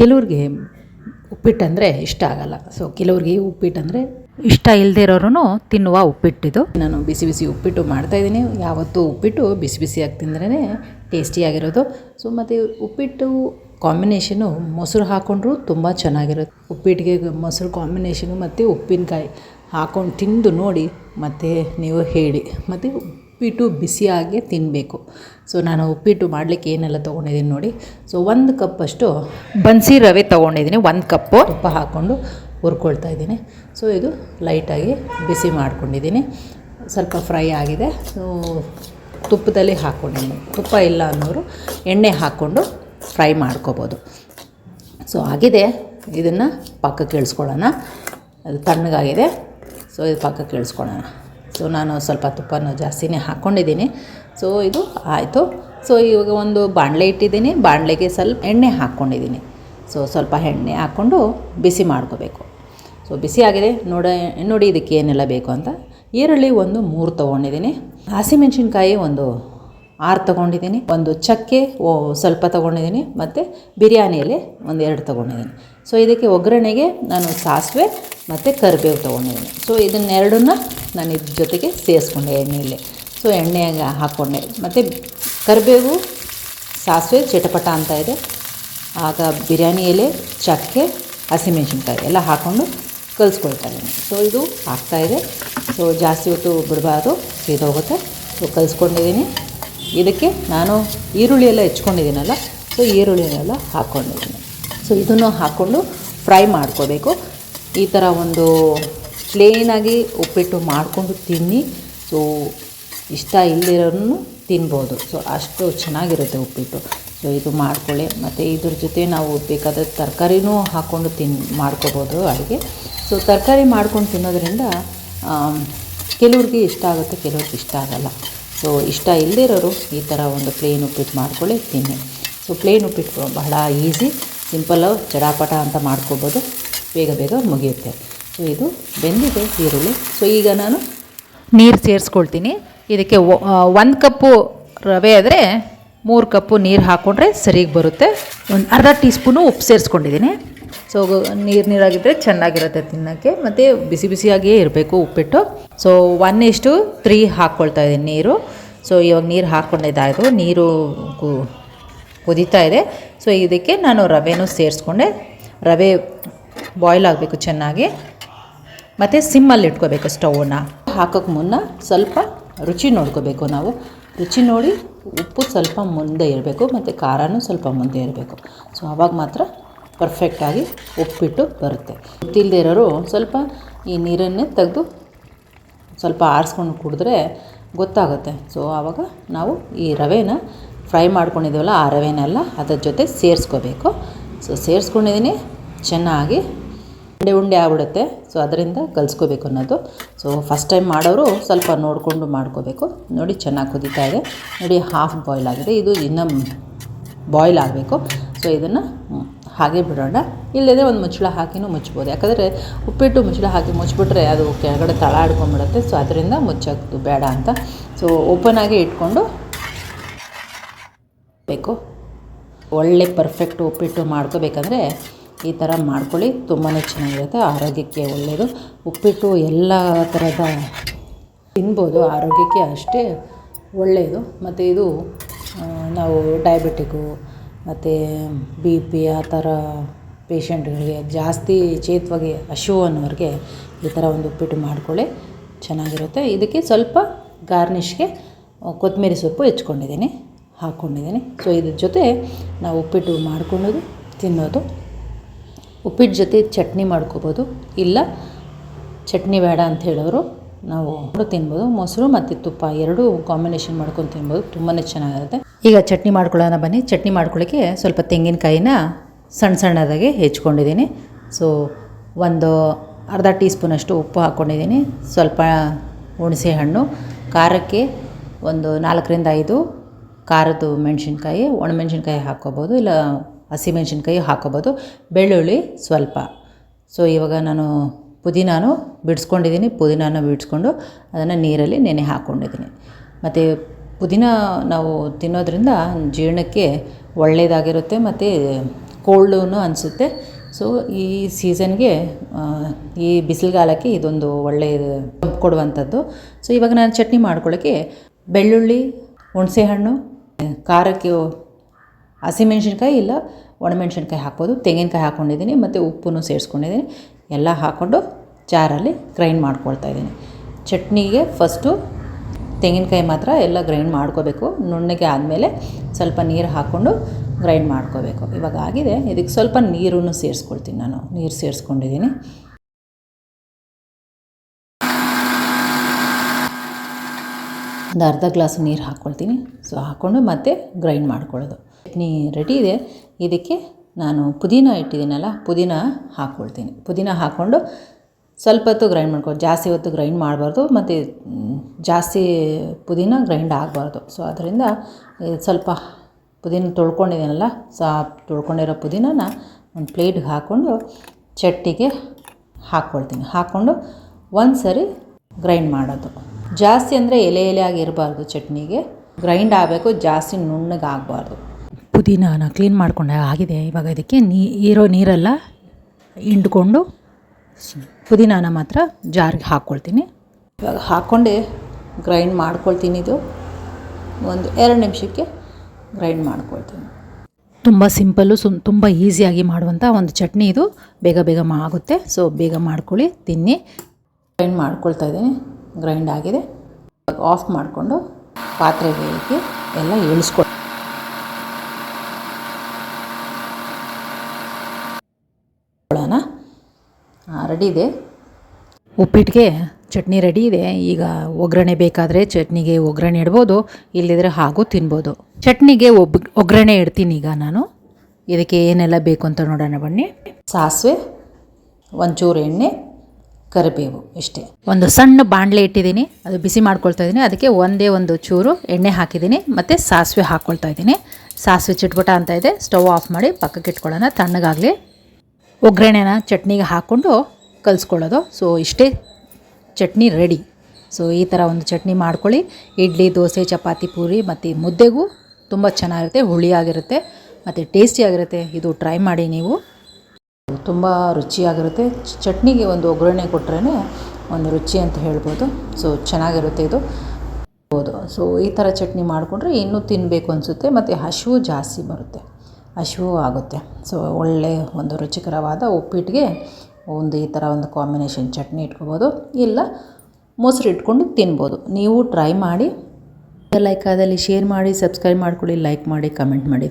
ಕೆಲವ್ರಿಗೆ ಉಪ್ಪಿಟ್ಟಂದರೆ ಇಷ್ಟ ಆಗಲ್ಲ. ಸೊ ಕೆಲವ್ರಿಗೆ ಉಪ್ಪಿಟ್ಟು ಅಂದರೆ ಇಷ್ಟ ಇಲ್ಲದೇ ಇರೋರು ತಿನ್ನುವ ಉಪ್ಪಿಟ್ಟಿದು ನಾನು ಬಿಸಿ ಬಿಸಿ ಉಪ್ಪಿಟ್ಟು ಮಾಡ್ತಾಯಿದ್ದೀನಿ ಯಾವತ್ತೂ ಉಪ್ಪಿಟ್ಟು ಬಿಸಿ ಬಿಸಿಯಾಗಿ ತಿಂದ್ರೇ ಟೇಸ್ಟಿಯಾಗಿರೋದು ಸೊ ಮತ್ತು ಉಪ್ಪಿಟ್ಟು ಕಾಂಬಿನೇಷನು ಮೊಸರು ಹಾಕ್ಕೊಂಡ್ರೂ ತುಂಬ ಚೆನ್ನಾಗಿರುತ್ತೆ. ಉಪ್ಪಿಟ್ಟಿಗೆ ಮೊಸರು ಕಾಂಬಿನೇಷನು ಮತ್ತು ಉಪ್ಪಿನಕಾಯಿ ಹಾಕ್ಕೊಂಡು ತಿಂದು ನೋಡಿ ಮತ್ತು ನೀವು ಹೇಳಿ. ಮತ್ತು ಉಪ್ಪಿಟ್ಟು ಬಿಸಿಯಾಗಿ ತಿನ್ನಬೇಕು ಸೊ ನಾನು ಉಪ್ಪಿಟ್ಟು ಮಾಡಲಿಕ್ಕೆ ಏನೆಲ್ಲ ತೊಗೊಂಡಿದ್ದೀನಿ ನೋಡಿ. ಸೊ ಒಂದು ಕಪ್ಪಷ್ಟು ಬನ್ಸಿ ರವೆ ತೊಗೊಂಡಿದ್ದೀನಿ. ಒಂದು ಕಪ್ಪು ತುಪ್ಪ ಹಾಕ್ಕೊಂಡು ಹುರ್ಕೊಳ್ತಾ ಇದ್ದೀನಿ. ಸೊ ಇದು ಲೈಟಾಗಿ ಬಿಸಿ ಮಾಡ್ಕೊಂಡಿದ್ದೀನಿ. ಸ್ವಲ್ಪ ಫ್ರೈ ಆಗಿದೆ. ಸೊ ತುಪ್ಪದಲ್ಲಿ ಹಾಕ್ಕೊಂಡಿದ್ದೀನಿ. ತುಪ್ಪ ಇಲ್ಲ ಅನ್ನೋರು ಎಣ್ಣೆ ಹಾಕ್ಕೊಂಡು ಫ್ರೈ ಮಾಡ್ಕೋಬೋದು. ಸೊ ಆಗಿದೆ. ಇದನ್ನು ಪಕ್ಕಕ್ಕೆ ಇಳಿಸ್ಕೊಳ್ಳೋಣ. ಅದು ತಣ್ಣಗಾಗಿದೆ. ಸೊ ಇದು ಪಕ್ಕಕ್ಕೆ ಇಳಿಸ್ಕೊಳ್ಳೋಣ. ಸೊ ನಾನು ಸ್ವಲ್ಪ ತುಪ್ಪನ ಜಾಸ್ತಿನೇ ಹಾಕ್ಕೊಂಡಿದ್ದೀನಿ ಸೊ ಇದು ಆಯಿತು. ಸೊ ಇವಾಗ ಒಂದು ಬಾಣಲೆ ಇಟ್ಟಿದ್ದೀನಿ. ಬಾಣಲೆಗೆ ಸ್ವಲ್ಪ ಎಣ್ಣೆ ಹಾಕ್ಕೊಂಡಿದ್ದೀನಿ ಸೊ ಸ್ವಲ್ಪ ಎಣ್ಣೆ ಹಾಕ್ಕೊಂಡು ಬಿಸಿ ಮಾಡ್ಕೋಬೇಕು. ಸೊ ಬಿಸಿ ಆಗಿದೆ. ನೋಡ, ನೋಡಿ ಇದಕ್ಕೆ ಏನೆಲ್ಲ ಬೇಕು ಅಂತ. ಈರುಳ್ಳಿ ಒಂದು ಮೂರು ತೊಗೊಂಡಿದ್ದೀನಿ. ಹಸಿಮೆಣ್ಸಿನ್ಕಾಯಿ ಒಂದು ಆರು ತೊಗೊಂಡಿದ್ದೀನಿ, ಒಂದು ಚಕ್ಕೆ, ಓ, ಸ್ವಲ್ಪ ತೊಗೊಂಡಿದ್ದೀನಿ, ಮತ್ತು ಬಿರಿಯಾನಿ ಎಲೆ ಒಂದು ಎರಡು ತೊಗೊಂಡಿದ್ದೀನಿ. ಸೊ ಇದಕ್ಕೆ ಒಗ್ಗರಣೆಗೆ ನಾನು ಸಾಸಿವೆ ಮತ್ತು ಕರಿಬೇವು ತೊಗೊಂಡಿದ್ದೀನಿ. ಸೊ ಇದನ್ನೆರಡನ್ನ ನಾನು ಇದ್ರ ಜೊತೆಗೆ ಸೇರಿಸ್ಕೊಂಡೆ ಎಣ್ಣೆಯಲ್ಲಿ. ಸೊ ಎಣ್ಣೆ ಹಾಕ್ಕೊಂಡೆ ಮತ್ತು ಕರಿಬೇವು, ಸಾಸಿವೆ, ಚಟಪಟ ಅಂತ ಇದೆ. ಆಗ ಬಿರಿಯಾನಿ ಎಲೆ, ಚಕ್ಕೆ, ಹಸಿಮೆಣ್ಸಿನ್ಕಾಯಿ ಎಲ್ಲ ಹಾಕ್ಕೊಂಡು ಕಲಿಸ್ಕೊಳ್ತಾ ಇದ್ದೀನಿ. ಸೊ ಇದು ಆಗ್ತಾಯಿದೆ ಸೊ ಜಾಸ್ತಿ ಹೊತ್ತು ಬಿಡಬಾರ್ದು. ಸೀದೋಗುತ್ತೆ ಸೊ ಕಲಿಸ್ಕೊಂಡಿದ್ದೀನಿ. ಇದಕ್ಕೆ ನಾನು ಈರುಳ್ಳಿ ಎಲ್ಲ ಹೆಚ್ಕೊಂಡಿದ್ದೀನಲ್ಲ ಸೊ ಈರುಳ್ಳಿನೆಲ್ಲ ಹಾಕ್ಕೊಂಡಿದ್ದೀನಿ ಸೊ ಇದನ್ನು ಹಾಕ್ಕೊಂಡು ಫ್ರೈ ಮಾಡ್ಕೋಬೇಕು. ಈ ಥರ ಒಂದು ಪ್ಲೇನಾಗಿ ಉಪ್ಪಿಟ್ಟು ಮಾಡಿಕೊಂಡು ತಿನ್ನಿ. ಸೊ ಇಷ್ಟ ಇಲ್ಲದಿರೋನು ತಿನ್ಬೋದು. ಸೊ ಅಷ್ಟು ಚೆನ್ನಾಗಿರುತ್ತೆ ಉಪ್ಪಿಟ್ಟು. ಸೊ ಇದು ಮಾಡ್ಕೊಳ್ಳಿ. ಮತ್ತು ಇದ್ರ ಜೊತೆ ನಾವು ಬೇಕಾದ ತರಕಾರಿನೂ ಹಾಕ್ಕೊಂಡು ತಿನ್, ಮಾಡ್ಕೋಬೋದು ಅಡುಗೆ. ಸೊ ತರಕಾರಿ ಮಾಡ್ಕೊಂಡು ತಿನ್ನೋದ್ರಿಂದ ಕೆಲವ್ರಿಗೆ ಇಷ್ಟ ಆಗುತ್ತೆ, ಕೆಲವ್ರಿಗೆ ಇಷ್ಟ ಆಗಲ್ಲ. ಸೊ ಇಷ್ಟ ಇಲ್ಲದಿರೋರು ಈ ಥರ ಒಂದು ಪ್ಲೇನ್ ಉಪ್ಪಿಟ್ಟು ಮಾಡ್ಕೊಳ್ಳಿ, ತಿನ್ನಿ. ಸೊ ಪ್ಲೇನ್ ಉಪ್ಪಿಟ್ಟು ಬಹಳ ಈಸಿ ಸಿಂಪಲ್ ಚಡಾಪಟ ಅಂತ ಮಾಡ್ಕೋಬೋದು. ಬೇಗ ಬೇಗ ಮುಗಿಯುತ್ತೆ. ಸೊ ಇದು ಬೆಂದಿದೆ ಈರುಳ್ಳಿ. ಸೊ ಈಗ ನಾನು ನೀರು ಸೇರಿಸ್ಕೊಳ್ತೀನಿ. ಇದಕ್ಕೆ ಒಂದು ಕಪ್ಪು ರವೆ ಆದರೆ ಮೂರು ಕಪ್ಪು ನೀರು ಹಾಕ್ಕೊಂಡ್ರೆ ಸರಿಗೆ ಬರುತ್ತೆ. ಒಂದು ಅರ್ಧ ಟೀ ಸ್ಪೂನು ಉಪ್ಪು ಸೇರಿಸ್ಕೊಂಡಿದ್ದೀನಿ. ಸೊ ನೀರು ನೀರಾಗಿದ್ದರೆ ಚೆನ್ನಾಗಿರುತ್ತೆ ತಿನ್ನೋಕ್ಕೆ. ಮತ್ತು ಬಿಸಿ ಬಿಸಿಯಾಗಿಯೇ ಇರಬೇಕು ಉಪ್ಪಿಟ್ಟು. ಸೊ ಒನ್ ಇಷ್ಟು ತ್ರೀ ಹಾಕ್ಕೊಳ್ತಾ ಇದ್ದೀನಿ ನೀರು. ಸೊ ಇವಾಗ ನೀರು ಹಾಕ್ಕೊಂಡಿದ್ದಾಯಿತು ನೀರು ಕುದೀತಾ ಇದೆ. ಸೊ ಇದಕ್ಕೆ ನಾನು ರವೆನೂ ಸೇರಿಸ್ಕೊಂಡೆ. ರವೆ ಬಾಯ್ಲ್ ಆಗಬೇಕು ಚೆನ್ನಾಗಿ. ಮತ್ತು ಸಿಮ್ಮಲ್ಲಿ ಇಟ್ಕೋಬೇಕು ಸ್ಟೌವನ್ನ ಹಾಕೋಕ್ಕೆ ಮುನ್ನ ಸ್ವಲ್ಪ ರುಚಿ ನೋಡ್ಕೋಬೇಕು ನಾವು. ರುಚಿ ನೋಡಿ ಉಪ್ಪು ಸ್ವಲ್ಪ ಮುಂದೆ ಇರಬೇಕು. ಮತ್ತು ಖಾರನೂ ಸ್ವಲ್ಪ ಮುಂದೆ ಇರಬೇಕು. ಸೊ ಆವಾಗ ಮಾತ್ರ ಪರ್ಫೆಕ್ಟಾಗಿ ಉಪ್ಪಿಟ್ಟು ಬರುತ್ತೆ. ಗೊತ್ತಿಲ್ಲದೆ ಇರೋರು ಸ್ವಲ್ಪ ಈ ನೀರನ್ನೇ ತೆಗೆದು ಸ್ವಲ್ಪ ಆರಿಸ್ಕೊಂಡು ಕುಡಿದ್ರೆ ಗೊತ್ತಾಗುತ್ತೆ. ಸೊ ಆವಾಗ ನಾವು ಈ ರವೆನ ಫ್ರೈ ಮಾಡ್ಕೊಂಡಿದ್ದೀವಲ್ಲ, ಆ ರವೆನೆಲ್ಲ ಅದರ ಜೊತೆ ಸೇರಿಸ್ಕೋಬೇಕು. ಸೊ ಸೇರಿಸ್ಕೊಂಡಿದ್ದೀನಿ, ಚೆನ್ನಾಗಿ ಉಂಡೆ ಉಂಡೆ ಆಗ್ಬಿಡುತ್ತೆ. ಸೊ ಅದರಿಂದ ಕಲಿಸ್ಕೋಬೇಕು ಅನ್ನೋದು. ಸೊ ಫಸ್ಟ್ ಟೈಮ್ ಮಾಡೋರು ಸ್ವಲ್ಪ ನೋಡಿಕೊಂಡು ಮಾಡ್ಕೋಬೇಕು. ನೋಡಿ, ಚೆನ್ನಾಗಿ ಕುದೀತಾ ಇದೆ. ನೋಡಿ ಹಾಫ್ ಬಾಯ್ಲ್ ಆಗಿದೆ. ಇದು ಇನ್ನೂ ಬಾಯ್ಲ್ ಆಗಬೇಕು. ಸೊ ಇದನ್ನು ಹಾಗೆ ಬಿಡೋಣ. ಇಲ್ಲದೇ ಒಂದು ಮುಚ್ಚಳ ಹಾಕಿನೂ ಮುಚ್ಬೋದು. ಯಾಕಂದರೆ ಉಪ್ಪಿಟ್ಟು ಮುಚ್ಚಳ ಹಾಕಿ ಮುಚ್ಚಿಬಿಟ್ರೆ ಅದು ಕೆಳಗಡೆ ತಳ ಆಡ್ಕೊಂಡ್ಬಿಡುತ್ತೆ ಸೊ ಅದರಿಂದ ಮುಚ್ಚೋದು ಬೇಡ ಅಂತ. ಸೊ ಓಪನ್ ಆಗಿ ಇಟ್ಕೊಂಡು ಬೇಕು. ಒಳ್ಳೆ ಪರ್ಫೆಕ್ಟ್ ಉಪ್ಪಿಟ್ಟು ಮಾಡ್ಕೋಬೇಕಂದ್ರೆ ಈ ಥರ ಮಾಡ್ಕೊಳ್ಳಿ. ತುಂಬಾ ಚೆನ್ನಾಗಿರುತ್ತೆ. ಆರೋಗ್ಯಕ್ಕೆ ಒಳ್ಳೆಯದು ಉಪ್ಪಿಟ್ಟು ಎಲ್ಲ ಥರದ ತಿನ್ಬೋದು. ಆರೋಗ್ಯಕ್ಕೆ ಅಷ್ಟೇ ಒಳ್ಳೆಯದು ಮತ್ತು ಇದು ನಾವು ಡಯಾಬಿಟಿಕ್ಕು ಮತ್ತು ಬಿ ಪಿ ಆ ಥರ ಪೇಷಂಟ್ಗಳಿಗೆ ಜಾಸ್ತಿ ಚೇತವಾಗಿ ಹಶು ಅನ್ನೋರಿಗೆ ಈ ಥರ ಒಂದು ಉಪ್ಪಿಟ್ಟು ಮಾಡಿಕೊಳ್ಳಿ. ಚೆನ್ನಾಗಿರುತ್ತೆ. ಇದಕ್ಕೆ ಸ್ವಲ್ಪ ಗಾರ್ನಿಷ್ಗೆ ಕೊತ್ತಂಬರಿ ಸೊಪ್ಪು ಹೆಚ್ಕೊಂಡಿದ್ದೀನಿ, ಹಾಕ್ಕೊಂಡಿದ್ದೀನಿ. ಸೊ ಇದ್ರ ಜೊತೆ ನಾವು ಉಪ್ಪಿಟ್ಟು ಮಾಡ್ಕೊಳ್ಳೋದು, ತಿನ್ನೋದು. ಉಪ್ಪಿಟ್ಟು ಜೊತೆ ಚಟ್ನಿ ಮಾಡ್ಕೋಬೋದು. ಇಲ್ಲ, ಚಟ್ನಿ ಬೇಡ ಅಂತ ಹೇಳೋರು ನಾವು ತಿನ್ಬೋದು, ಮೊಸರು ಮತ್ತು ತುಪ್ಪ ಎರಡೂ ಕಾಂಬಿನೇಷನ್ ಮಾಡ್ಕೊಂಡು ತಿನ್ಬೋದು ತುಂಬಾ ಚೆನ್ನಾಗಿರುತ್ತೆ. ಈಗ ಚಟ್ನಿ ಮಾಡ್ಕೊಳ್ಳೋಣ ಬನ್ನಿ. ಚಟ್ನಿ ಮಾಡ್ಕೊಳ್ಳೋಕ್ಕೆ ಸ್ವಲ್ಪ ತೆಂಗಿನಕಾಯಿನ ಸಣ್ಣ ಸಣ್ಣದಾಗಿ ಹೆಚ್ಕೊಂಡಿದ್ದೀನಿ. ಸೊ ಒಂದು ಅರ್ಧ ಟೀ ಸ್ಪೂನಷ್ಟು ಉಪ್ಪು ಹಾಕ್ಕೊಂಡಿದ್ದೀನಿ. ಸ್ವಲ್ಪ ಹುಣಸೆ ಹಣ್ಣು ಖಾರಕ್ಕೆ ಒಂದು ನಾಲ್ಕರಿಂದ ಐದು ಖಾರದ್ದು ಮೆಣಸಿನ್ಕಾಯಿ, ಒಣಮೆಣ್ಸಿನ್ಕಾಯಿ ಹಾಕ್ಕೋಬೋದು, ಇಲ್ಲ ಹಸಿಮೆಣ್ಸಿನ್ಕಾಯಿ ಹಾಕ್ಕೋಬೋದು. ಬೆಳ್ಳುಳ್ಳಿ ಸ್ವಲ್ಪ. ಸೊ ಇವಾಗ ನಾನು ಪುದೀನಾನು ಬಿಡಿಸ್ಕೊಂಡಿದ್ದೀನಿ, ಪುದೀನಾನ ಬಿಡಿಸ್ಕೊಂಡು ಅದನ್ನು ನೀರಲ್ಲಿ ನೆನೆ ಹಾಕ್ಕೊಂಡಿದ್ದೀನಿ ಮತ್ತು ಪುದೀನ ನಾವು ತಿನ್ನೋದ್ರಿಂದ ಜೀರ್ಣಕ್ಕೆ ಒಳ್ಳೆಯದಾಗಿರುತ್ತೆ ಮತ್ತು ಕೋಲ್ಡೂ ಅನಿಸುತ್ತೆ. ಸೊ ಈ ಸೀಸನ್ಗೆ ಈ ಬಿಸಿಲುಗಾಲಕ್ಕೆ ಇದೊಂದು ಒಳ್ಳೆಯ ಕೊಡುವಂಥದ್ದು. ಸೊ ಇವಾಗ ನಾನು ಚಟ್ನಿ ಮಾಡ್ಕೊಳ್ಳೋಕ್ಕೆ ಬೆಳ್ಳುಳ್ಳಿ, ಹುಣಸೆಹಣ್ಣು, ಖಾರಕ್ಕೆ ಹಸಿಮೆಣ್ಸಿನ್ಕಾಯಿ ಇಲ್ಲ ಒಣಮೆಣ್ಸಿನ್ಕಾಯಿ ಹಾಕ್ಬೋದು, ತೆಂಗಿನಕಾಯಿ ಹಾಕ್ಕೊಂಡಿದ್ದೀನಿ ಮತ್ತು ಉಪ್ಪನ್ನು ಸೇರಿಸ್ಕೊಂಡಿದ್ದೀನಿ. ಎಲ್ಲ ಹಾಕ್ಕೊಂಡು ಚಾರಲ್ಲಿ ಗ್ರೈಂಡ್ ಮಾಡ್ಕೊಳ್ತಾ ಇದ್ದೀನಿ. ಚಟ್ನಿಗೆ ಫಸ್ಟು ತೆಂಗಿನಕಾಯಿ ಮಾತ್ರ ಎಲ್ಲ ಗ್ರೈಂಡ್ ಮಾಡ್ಕೋಬೇಕು. ನುಣ್ಣಗೆ ಆದಮೇಲೆ ಸ್ವಲ್ಪ ನೀರು ಹಾಕ್ಕೊಂಡು ಗ್ರೈಂಡ್ ಮಾಡ್ಕೋಬೇಕು. ಇವಾಗ ಆಗಿದೆ. ಇದಕ್ಕೆ ಸ್ವಲ್ಪ ನೀರನ್ನು ಸೇರಿಸ್ಕೊಳ್ತೀನಿ ನಾನು. ನೀರು ಸೇರಿಸ್ಕೊಂಡಿದ್ದೀನಿ. ಒಂದು ಅರ್ಧ ಗ್ಲಾಸ್ ನೀರು ಹಾಕ್ಕೊಳ್ತೀನಿ. ಸೊ ಹಾಕ್ಕೊಂಡು ಮತ್ತೆ ಗ್ರೈಂಡ್ ಮಾಡ್ಕೊಳ್ಳೋದು. ಚಟ್ನಿ ರೆಡಿ ಇದೆ. ಇದಕ್ಕೆ ನಾನು ಪುದೀನ ಇಟ್ಟಿದ್ದೀನಲ್ಲ, ಪುದೀನ ಹಾಕ್ಕೊಳ್ತೀನಿ ಪುದೀನ ಹಾಕ್ಕೊಂಡು ಸ್ವಲ್ಪ ಹೊತ್ತು ಗ್ರೈಂಡ್ ಮಾಡ್ಕೊಂಡು ಜಾಸ್ತಿ ಹೊತ್ತು ಗ್ರೈಂಡ್ ಮಾಡಬಾರ್ದು, ಮತ್ತು ಜಾಸ್ತಿ ಪುದೀನ ಗ್ರೈಂಡ್ ಆಗಬಾರ್ದು. ಸೊ ಅದರಿಂದ ಸ್ವಲ್ಪ ಪುದೀನ ತೊಳ್ಕೊಂಡಿದ್ದೀನಲ್ಲ, ಸೊ, ಆ ತೊಳ್ಕೊಂಡಿರೋ ಪುದೀನನ ಒಂದು ಪ್ಲೇಟ್ಗೆ ಹಾಕ್ಕೊಂಡು ಚಟ್ನಿಗೆ ಹಾಕ್ಕೊಳ್ತೀನಿ ಹಾಕ್ಕೊಂಡು ಒಂದು ಸರಿ ಗ್ರೈಂಡ್ ಮಾಡೋದು. ಜಾಸ್ತಿ ಅಂದರೆ ಎಲೆ ಎಲೆ ಆಗಿರಬಾರ್ದು ಚಟ್ನಿಗೆ. ಗ್ರೈಂಡ್ ಆಗಬೇಕು, ಜಾಸ್ತಿ ನುಣ್ಣಗೆ ಆಗಬಾರ್ದು ಪುದೀನಾನ ಕ್ಲೀನ್ ಮಾಡ್ಕೊಂಡೆ, ಆಗಿದೆ. ಇವಾಗ ಇದಕ್ಕೆ ನೀ, ಇರೋ ನೀರೆಲ್ಲ ಹಿಂಡ್ಕೊಂಡು ಪುದೀನಾನ ಮಾತ್ರ ಜಾರಿಗೆ ಹಾಕ್ಕೊಳ್ತೀನಿ. ಇವಾಗ ಹಾಕ್ಕೊಂಡೆ ಗ್ರೈಂಡ್ ಮಾಡ್ಕೊಳ್ತೀನಿ ಇದು. ಒಂದು ಎರಡು ನಿಮಿಷಕ್ಕೆ ಗ್ರೈಂಡ್ ಮಾಡ್ಕೊಳ್ತೀನಿ. ತುಂಬ ಸಿಂಪಲ್ಲು ಸುಮ್, ತುಂಬ ಈಸಿಯಾಗಿ ಮಾಡುವಂಥ ಒಂದು ಚಟ್ನಿ ಇದು. ಬೇಗ ಬೇಗ ಆಗುತ್ತೆ. ಸೊ ಬೇಗ ಮಾಡ್ಕೊಳ್ಳಿ, ತಿನ್ನಿ. ಗ್ರೈಂಡ್ ಮಾಡ್ಕೊಳ್ತಾ ಇದ್ದೀನಿ. ಗ್ರೈಂಡ್ ಆಗಿದೆ. ಆಫ್ ಮಾಡಿಕೊಂಡು ಪಾತ್ರೆಗೆ ಎಲ್ಲ ಇಳಿಸ್ಕೊ ಕೊಳ್ಳೋಣ ರೆಡಿ ಇದೆ. ಉಪ್ಪಿಟ್ಟಿಗೆ ಚಟ್ನಿ ರೆಡಿ ಇದೆ. ಈಗ ಒಗ್ಗರಣೆ ಬೇಕಾದರೆ ಚಟ್ನಿಗೆ ಒಗ್ಗರಣೆ ಇಡ್ಬೋದು ಇಲ್ಲಿದ್ರೆ ಹಾಗೂ ತಿನ್ಬೋದು. ಚಟ್ನಿಗೆ ಒಬ್, ಒಗ್ಗರಣೆ ಇಡ್ತೀನಿ ಈಗ ನಾನು. ಇದಕ್ಕೆ ಏನೆಲ್ಲ ಬೇಕು ಅಂತ ನೋಡೋಣ ಬನ್ನಿ. ಸಾಸಿವೆ, ಒಂಚೂರು ಎಣ್ಣೆ, ಕರಿಬೇವು ಇಷ್ಟೇ. ಒಂದು ಸಣ್ಣ ಬಾಣಲೆ ಇಟ್ಟಿದ್ದೀನಿ. ಅದು ಬಿಸಿ ಮಾಡ್ಕೊಳ್ತಾ ಇದ್ದೀನಿ. ಅದಕ್ಕೆ ಒಂದೇ ಒಂದು ಚೂರು ಎಣ್ಣೆ ಹಾಕಿದ್ದೀನಿ. ಮತ್ತು ಸಾಸಿವೆ ಹಾಕ್ಕೊಳ್ತಾ ಇದ್ದೀನಿ. ಸಾಸಿವೆ ಚಿಟ್ಪಟ ಅಂತ ಇದೆ. ಸ್ಟವ್ ಆಫ್ ಮಾಡಿ ಪಕ್ಕಕ್ಕೆ ಇಟ್ಕೊಳ್ಳೋಣ ತಣ್ಣಗಾಗಲಿ. ಒಗ್ಗರಣೆನ ಚಟ್ನಿಗೆ ಹಾಕ್ಕೊಂಡು ಕಲಿಸ್ಕೊಳ್ಳೋದು. ಸೊ ಇಷ್ಟೇ ಚಟ್ನಿ ರೆಡಿ ಸೊ ಈ ಥರ ಒಂದು ಚಟ್ನಿ ಮಾಡ್ಕೊಳ್ಳಿ. ಇಡ್ಲಿ, ದೋಸೆ, ಚಪಾತಿ, ಪೂರಿ ಮತ್ತು ಮುದ್ದೆಗೂ ತುಂಬ ಚೆನ್ನಾಗಿರುತ್ತೆ, ಹುಳಿಯಾಗಿರುತ್ತೆ ಮತ್ತು ಟೇಸ್ಟಿಯಾಗಿರುತ್ತೆ. ಇದು ಟ್ರೈ ಮಾಡಿ ನೀವು. ತುಂಬ ರುಚಿಯಾಗಿರುತ್ತೆ. ಚಟ್ನಿಗೆ ಒಂದು ಒಗ್ಗರಣೆ ಕೊಟ್ರೇ ಒಂದು ರುಚಿ ಅಂತ ಹೇಳ್ಬೋದು. ಸೊ ಚೆನ್ನಾಗಿರುತ್ತೆ ಇದು. ಹೌದು. ಸೊ ಈ ಥರ ಚಟ್ನಿ ಮಾಡಿಕೊಂಡ್ರೆ ಇನ್ನೂ ತಿನ್ನಬೇಕು ಅನಿಸುತ್ತೆ ಮತ್ತು ಹಸಿವು ಜಾಸ್ತಿ ಬರುತ್ತೆ. ಹಸಿವು ಆಗುತ್ತೆ ಸೊ ಒಳ್ಳೆಯ ಒಂದು ರುಚಿಕರವಾದ ಉಪ್ಪಿಟ್ಟಿಗೆ ಒಂದು ಈ ಥರ ಒಂದು ಕಾಂಬಿನೇಷನ್ ಚಟ್ನಿ ಇಟ್ಕೋಬೋದು. ಇಲ್ಲ, ಮೊಸರು ಇಟ್ಕೊಂಡು ತಿನ್ಬೋದು. ನೀವು ಟ್ರೈ ಮಾಡಿ ಲೈಕ್ ಆದಲ್ಲಿ ಶೇರ್ ಮಾಡಿ ಸಬ್ಸ್ಕ್ರೈಬ್ ಮಾಡ್ಕೊಳ್ಳಿ ಲೈಕ್ ಮಾಡಿ ಕಮೆಂಟ್ ಮಾಡಿ.